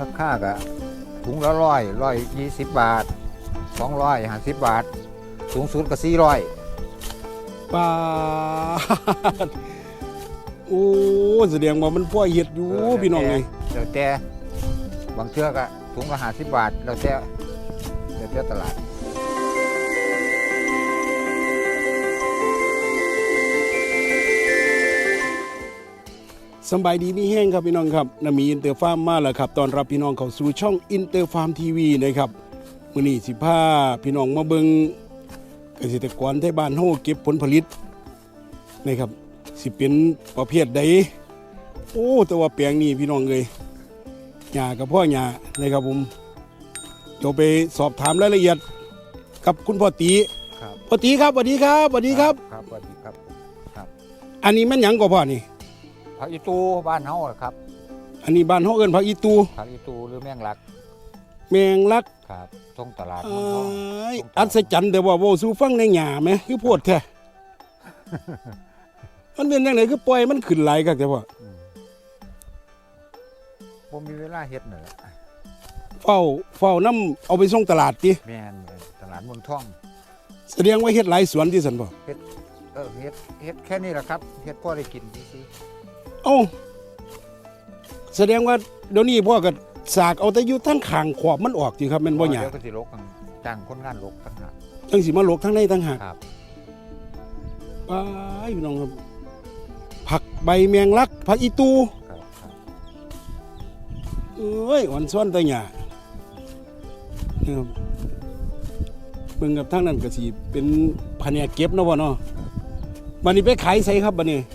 ราคาก็ถุงละร้อยร้อยยี่สิบบาทสองร้อยห้าสิบบาท สูงสุดก็สี่ร้อยปาดโอ้แสดงว่ามันพ่อเฮ็ดอยู่พี่น้องเลยแล้วแต่บางเทื่อก็ถุงละห้าสิบบาทแล้วแต่แล้วแต่ตลาด สำบายดีมีแห้งครับพี่น้องครับนามีอินเตอร์ฟาร์มมาแล้วครับตอนรับพี่น้องเข้าสู่ช่องอินเตอร์ฟาร์มทีวีนะครับมื้อนี้สิพาพี่น้องมาเบิ่งเกษตรกรไทยบ้านเฮาเก็บผลผลิตนะครับสิเป็นประเภทใดโอ้แต่ว่าแปลงนี้พี่น้องเอ้ยหญ้ากับพ่อหญ้านะครับผมเดี๋ยวไปสอบถามรายละเอียดกับคุณพ่อตีครับพ่อตีครับสวัสดีครับสวัสดีครับ ครับสวัสดีครับ อันนี้แม่นหยังก็พ่อนี่ ผักอีตูบ้านเฮาอะครับอันนี้บ้านเฮาเอิ้นผักอีตูผักอีตูหรือแมงลักแมงลักครับตรงตลาดเอเมืองทอง้ยอัศจรรย์แต่ว่าเว้าสู่ฟังในหญ้าแหมคือโพดแท้ มันเป็นจังไดคือปล่อยมันขึ้นหลายคักแต่ว่าอืมผมมีเวลาเฮ็ดน่นแหละเฝ้าเฝ้านํเอาไปส่งตลาดติแม่นตลาดเมืองทองแสดงว่าเฮ็ดหลายสวนที่ซั่นบ่เออเฮ็ดเฮ็ดแค่นี้แหละครับเฮ็ดพอได้กินซื่อ เอ้าแสดงว่าเดี๋ยวนี้พ่อก็สากเอาแต่อยู่ทางข้างขอบมันออกติครับแม่นๆบ่หยาเดี๋ยวก็สิลกกันจ้างคนงานลกต่างหากจังสิมาลกทางในทางหากครับ ไปพี่น้องครับ ผักใบแมงลักผักอีตูครับครับเอ้ยอ่อนซ้อนแต่หญ้านี่ครับเบิ่งกับทางนั้นก็สิเป็นแผนกเก็บเนาะพ่อเนาะบัดนี้ไปขายไสครับบัดนี้ตล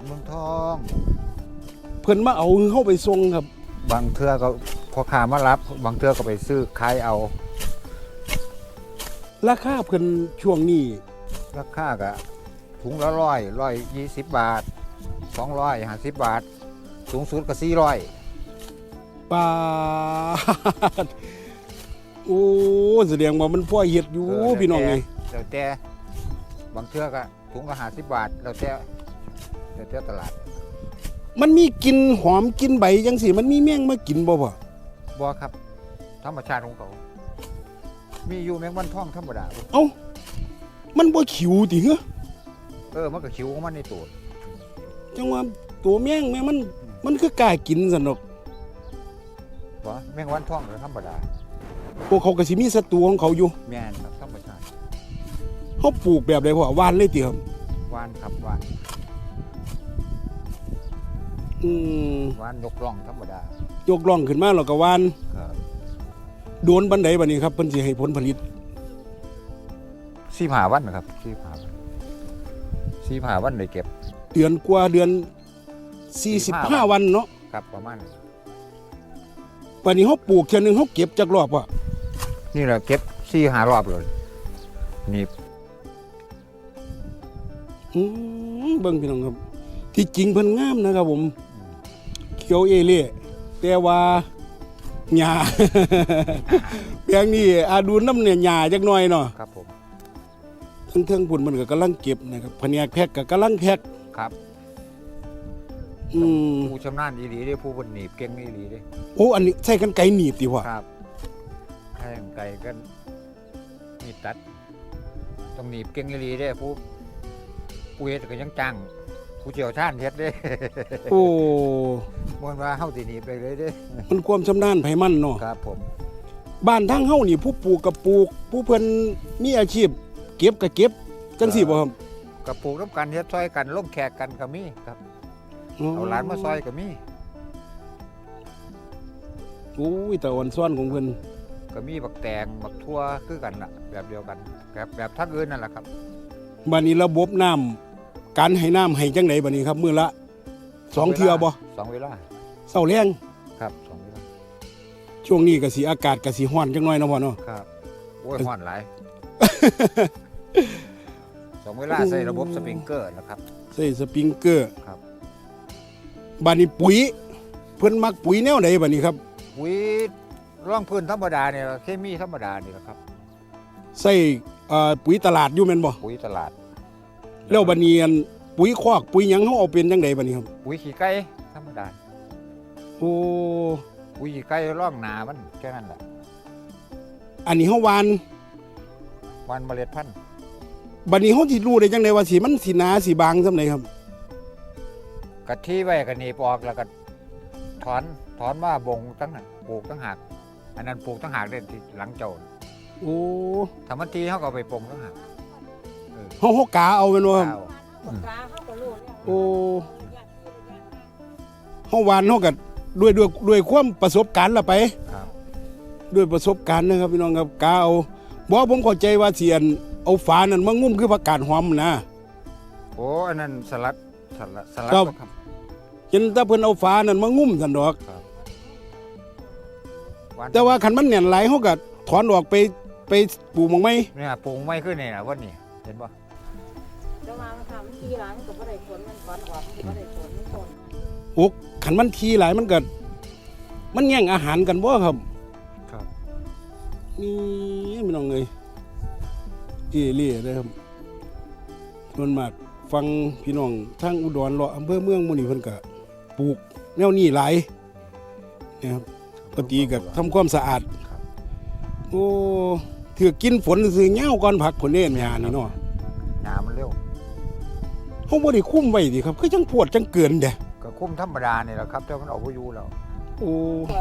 าดเมืองทอง เพิ่นมาเอาเฮาไปส่งครับ บางเทื่อก็พอค้ามารับ บางเทื่อก็ไปซื้อขายเอา ราคาเพิ่นช่วงนี้ราคาก็ถุงละร้อยร้อยยี่สิบบาทสองร้อยห้าสิบบาท สูงสุดก็สี่ร้อยปาดโอ้แสดงว่ามันพ่อเฮ็ดอยู่พี่น้องไง แล้วแต่บางเทื่อก็ถุงละห้าสิบบาทแล้วแต่ แล้วแต่ตลาดมันมีกลิ่นหอมกลิ่นใบจังซี่มันมีแมงมากินบ่พ่อบ่ครับ ธรรมชาติของเขา มีอยู่แมงวันท่องธรรมดาเอ้ามันบ่ขิวติเหรอเออมันก็คิวของมันในตัวจังว่าตัวแมงแม่มันมันคือกล้ากินซั่นดอกบ่แมงวันท่องก็ธรรมดาพวกเขาก็สิมีศัตรูของเขาอยู่แม่นครับธรรมชาติเฮาปลูกแบบใดพ่อหวานเลยติครับวานครับวาน อืมวานยกล่องธรรมดายกล่องขึ้นมาแล้วก็หวานครับโดนบันไดบัดนี้ครับเพิ่นสิให้ผลผลิตสี่ผาวันนะครับสี่ผาวันสี่ผาวันได้เก็บ เดือนกว่าเดือน45 45วันเนาะครับประมาณนั้นบัดนี้เฮาปลูกเทื่อหนึงเฮาเก็บจักรอบว่ะนี่แหละเก็บสี่หารอบเลยนี่อืมเบิ่งพี่น้องครับ ที่จริงเพิ่นงามนะครับผมเขียวเอเล่แต่ว่าหญ้าแปลงนี้อาดูน้ำเนี่ยหญ้าจักหน่อยเนาะครับผมทั้งเทิงพุ่นมันก็กำลังเก็บนะครับแผนกแพ็กก็กำลังแพ็กครับอืมผู้ชำนาญดีๆเด้ผู้บนหนีบเก่งดีๆเด้โอ้อันนี้ใช้กันไกรหนีบติว่าครับแข่งไก่กันมีดตัดต้องหนีบเก่งดีๆเด้ผู้ผู้เฮ็ดก็ยังจ้าง ผู้เชี่ยวชาญเฮ็ดเด้โอ้บ่นว่าเฮาสิหนีบไปเลยเด้มันความชำนาญไผมันเนาะครับผมบ้านทางเฮานี่ผู้ปลูกกับปลูก ผู้เพิ่นมีอาชีพ เก็บก็เก็บจังซี่บ่ครับกับปลูกน้ำกันเฮ็ดซอยกันล่มแขกกันก็มีครับเอาหลานมาซอยก็มีโอ้ยแต่อ่อนซ้อนของเพิ่นก็มีบักแตงบักทั่วคือกันล่ะ แบบเดียวกันแบบแบบทักอื่นนั่นแหละครับบัดนี้ระบบน้ำ การให้น้ำให้จังไดบัดนี้ครับมื้อละสองเทื่อบ่สองเวลาเช้าแรงครับสองเวลาช่วงนี้ก็สิอากาศก็สิร้อนจังหน่อยเนาะพ่อเนาะครับโอ้ยห้อนหลายสองเวลาใส่ระบบสปริงเกอร์นะครับใส่สปริงเกอร์ครับบัดนี้ปุ๋ย เพิ่นมักปุ๋ยแนวใดบัดนี้ครับ ปุ๋ยร่องพื้นธรรมดาเนี่ยเคมีธรรมดานี่แหละครับใส่เอ่อปุ๋ยตลาดอยู่แม่นบ่ปุ๋ยตลาด แล้วบัดนี้อันปุ๋ยคอกปุ๋ยหยังเฮาเอาเป็นจังไดบัดนี้ครับ ปุ๋ยขี้ไก่ธรรมดาโอ้ปุ๋ยไก่ร่องหนามันแค่นั้นแหละอันนี้เฮาหวานวันเมล็ดพันธุ์บัดนี้เฮาสิรู้ได้จังไดว่าสิมันสิหนาสิบางซำใดครับกะทิไว้กะหนีบออกแล้วก็ถอนถอนมาบงตั้งหากปลูกตั้งหากอันนั้นปลูกตั้งหากเด่นที่หลังเจ้าโอ้ถ้ามันทีเขาก็เอาไปปลูกตั้งหาก เออเฮาเฮากาเอาแม่นบ่ครับข้าวปากกาเขาก็รู้แล้วโอ้เฮาหวานเฮาก็ด้วยด้วยด้วยความประสบการณ์ละไป ครับด้วยประสบการณ์นะครับพี่น้องครับกาเอาบ่ผมเข้าใจว่าสิอันเอาฝานั่นมางุ้มคือผักกาดหอมนะ โอ้อันนั้นสลัดสลัดสลัดครับ ครับจนถ้าเพิ่นเอาฝานั่นมางุ้มซั่นดอกหนแต่ว่าคันมันแน่นหลายเฮาก็ถอนออกไปไปปลูกหม่องไหมเนี่ยปลูกไม่ขึ้นนี่นะวันนี้เห็นปะแต่ว่ามัน ทำทีหลังก็บ่ได้ผลมันถอนออกมันบ่ได้ผลมันผลโอ้คันมันทีหลายมันก็มันแย่งอาหารกันบ่ครับ ครับนี่พี่น้องเอ้ยเอเล่เด้อครับส่วนมากฟังพี่น้องทางอุดรเลาะอำเภอเมืองหมู่นี่เพิ่นก็ปลูกแนวนี้หลายนะครับปกติก็ทำความสะอาด ครับโอ้ถือกินฝนซื้อเหง้าก่อนผักผลเล่นหยานี่เนาะหนามันเร็ว เฮาบ่ได้คุ้มไว้ดิครับคือจังปวดจังเกินเด้ก็คุ้มธรรมดานี่แหละครับแต่มันออกพายุแล้วโอ้แต่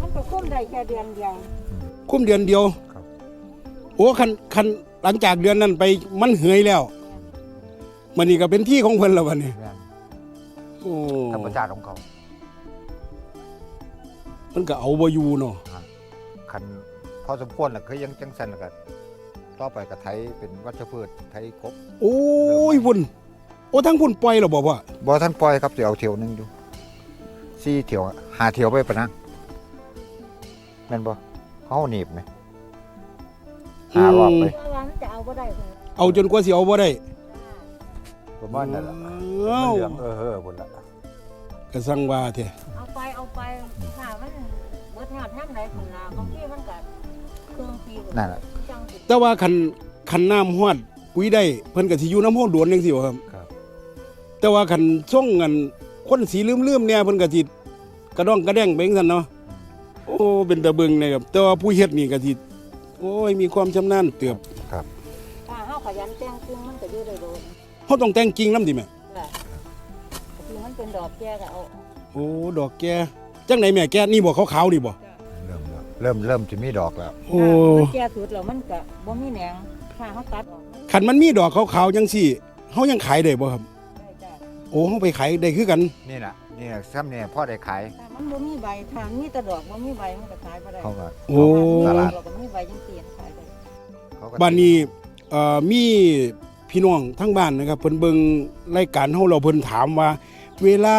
มันก็คุ้มได้แค่เดือนเดียวคุ้มเดือนเดียวครับโอ้คันคันหลังจากเดือนนั้นไปมันเหือยแล้วมันนี่ก็เป็นที่ของเพิ่นแล้วบัดนี้แม่นโอ้ธรรมชาติของเขามันก็เอาบ่อยู่เนาะคันพอสมควรแหละคือยังจังสันแล้วก็ ต่อไปก็ไถเป็นวัชพืชไถกบโอ้ยพุ่นโอ้ทั้งพุ่นปล่อยแล้วบ่พ่อบ่ท่านปล่อยครับสิเอาเที่ยวหนึงอยู่สี่เที่ยวหาเที่ยวไปปะนะแม่นบ่เขาหนีบไหมหารอบไปเพราะว่ามันจะเอาบ่ได้เลยเอาจนกว่าสิเอาบ่ได้ประมาณนั้นแหละอ้ามันวเหลืองเออเฮ้อพุ่นละก็สั่งว่าแท้เอาไปเอาไปถ้ามันเบิดหอดทำไหนพุ่นล่ะบางทีมันก็ เครื่องปีพุ่นั่นแหละ จังสิแต่ว่าคันคันน้ำฮอดปุ๋ยได้เพิ่นก็สิอยู่น้ำห้องดวนจังซี่บ่ครับ ครับ แต่ว่าคันส่งกันคนสีลืมๆเนี่ยเพิ่นก็สิกระด้องกระแดงไปจังซั่นเนาะโอ้เป็นตะเบิงนะครับ แต่ว่าผู้เฮ็ดนี่ก็สิโอ้ยมีความชำนาญเติบถ้าเฮาขยันแต่งจริงมันก็อยู่ได้โดนเฮาต้องแต่งกิ่งนำติแม่จ้ะที่มันเป็นดอกแก่ก็เอาโอ้ดอกแก่จังไหนแม่แก่นี่บ่ขาวๆนี่บ่ เริ่มแล้วเริ่มเริ่มจะมีดอกแล้ว โอ้มันแก่สุดแล้วมันก็บ่มีแหนงถ้าเฮาตัดออกมันคันมันมีดอกขาวๆจังซี่เฮายังขายได้บ่ครับ ได้จ้ะโอ้เฮาไปขายได้คือกัน นี่แหละนี่แหละซ้ำเนี่ยพ่อได้ขายถ้ามันบ่มีใบถ้ามีแต่ดอกบ่มีใบมันก็ขายบ่ได้เขาก็โอ้ ตลาดเราก็มีใบจังซี่ขายได้เขาก็บ้านนี้เอ่อมีพี่น้องทั้งบ้านนะครับเพิ่นเบิ่งรายการเฮาเราเพิ่นถามว่า เวลา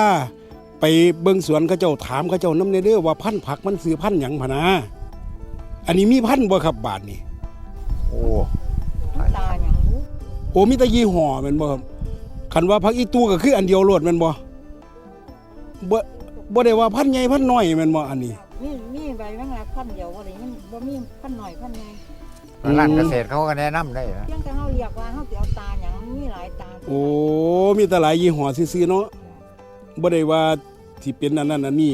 ไปเบิ่งสวนเขาเจ้าถามเขาเจ้านำในเด้อว่าพันธุ์ผักมันซื้อพันธุ์หยังพะนะอันนี้มีพันธุ์บ่ครับบาทนี้โอ้น้ำตาหยังรู้โอ้มีแต่ยี่ห้อแม่นบ่ครับคันว่าผักอีตูก็คืออันเดียวโลดแม่นบ่บ่บ่ได้ว่าพันธุ์ใหญ่พันธุ์น้อยแม่นบ่อันนี้ มีมีใบแมงลักพันเดียวบ่ได้มันบ่มีพันหน่อยพันใหญ่ร้านเกษตรเขาก็แนะนำได้นะ เพียงแต่เฮาเรียกว่าเฮาสิเอาตาหยังมันมีหลายตาโอ้มีแต่หลายยี่ห้อซื่อๆเนาะ บ่ได้ว่าสิเป็นอันนั้นอันนี้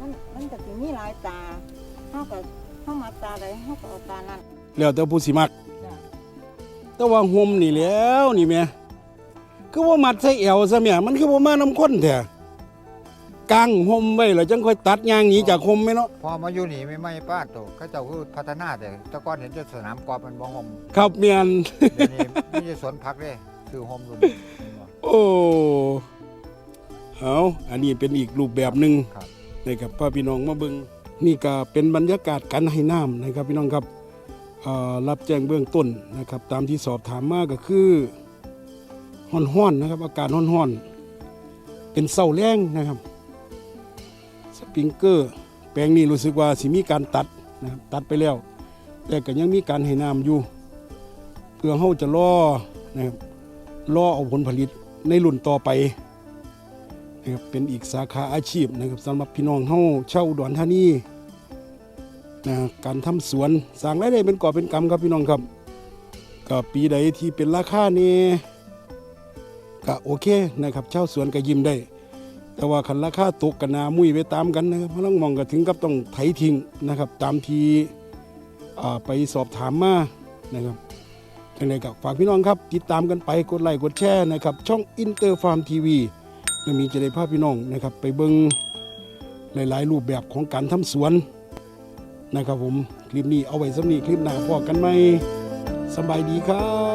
มันมันก็สิมีหลายตาเฮาก็เฮามักตาใดเฮาก็เอาตานั้นแล้วแต่ผู้สิมักจ้ะแต่ว่าห่มนี่แหล้วนี่แม่คือว่ามัดใส่เอวซะแม่มันคือบ่มาน้ำข้นแท้กางห่มไว้แล้วจังค่อยตัดยางหนีจากห่มไหมเนาะพอมาอยู่นี่ไม่ไม่ป้าโตเขาเจ้าคือพัฒนาแต่แตะก้อนเห็นจะสนามกอล์ฟมันบ่หอมครับเมียนเดี๋ยวนี้มีแต่สวนผักเด้ซื้อหอมรุ่นนี้โอ้ เอาอันนี้เป็นอีกรูปแบบหนึ่งครับ นะครับพ่อพี่น้องมาเบิงนี่ก็เป็นบรรยากาศการให้น้ำนะครับพี่น้องครับเอ่อรับแจ้งเบื้องต้นนะครับ ตามที่สอบถามมาก็คือห้อนๆนะครับ อากาศห้อนๆเป็นเศร้าแรงนะครับ สปริงเกอร์ แปลงนี้รู้สึกว่าสิมีการตัดนะครับตัดไปแล้ว แต่ก็ยังมีการให้น้ำอยู่ เพื่อเขาจะล่อนะครับล่อเอาผลผลิตในรุ่นต่อไป นะครับเป็นอีกสาขาอาชีพนะครับสำหรับพี่น้องเฮาเช่าดอุดรธานีนะการทำสวนสร้างรายได้เป็นก่อเป็นกำครับพี่น้องครับก็ปีใดที่เป็นราคานี่ก็โอเคนะครับเช่าสวนก็ยิ้มได้ แต่ว่าคันราคาตกกันนามุ้ยไปตามกันนะครับพลังมองก็ถึงกับต้องไถทิ้งนะครับ ตามที่ไปสอบถามมานะครับจังไดกับฝากพี่น้องครับ ติดตามกันไปกดไลค์กดแชร์นะครับ ช่องอินเตอร์ฟาร์มทีวี จะมีจะได้พาพี่น้องนะครับ ไปเบิงหลายๆ รูปแบบของการทำสวนนะครับผมคลิปนี้เอาไว้สำนีคลิปหน้าพอกันไหมสบายดีครับ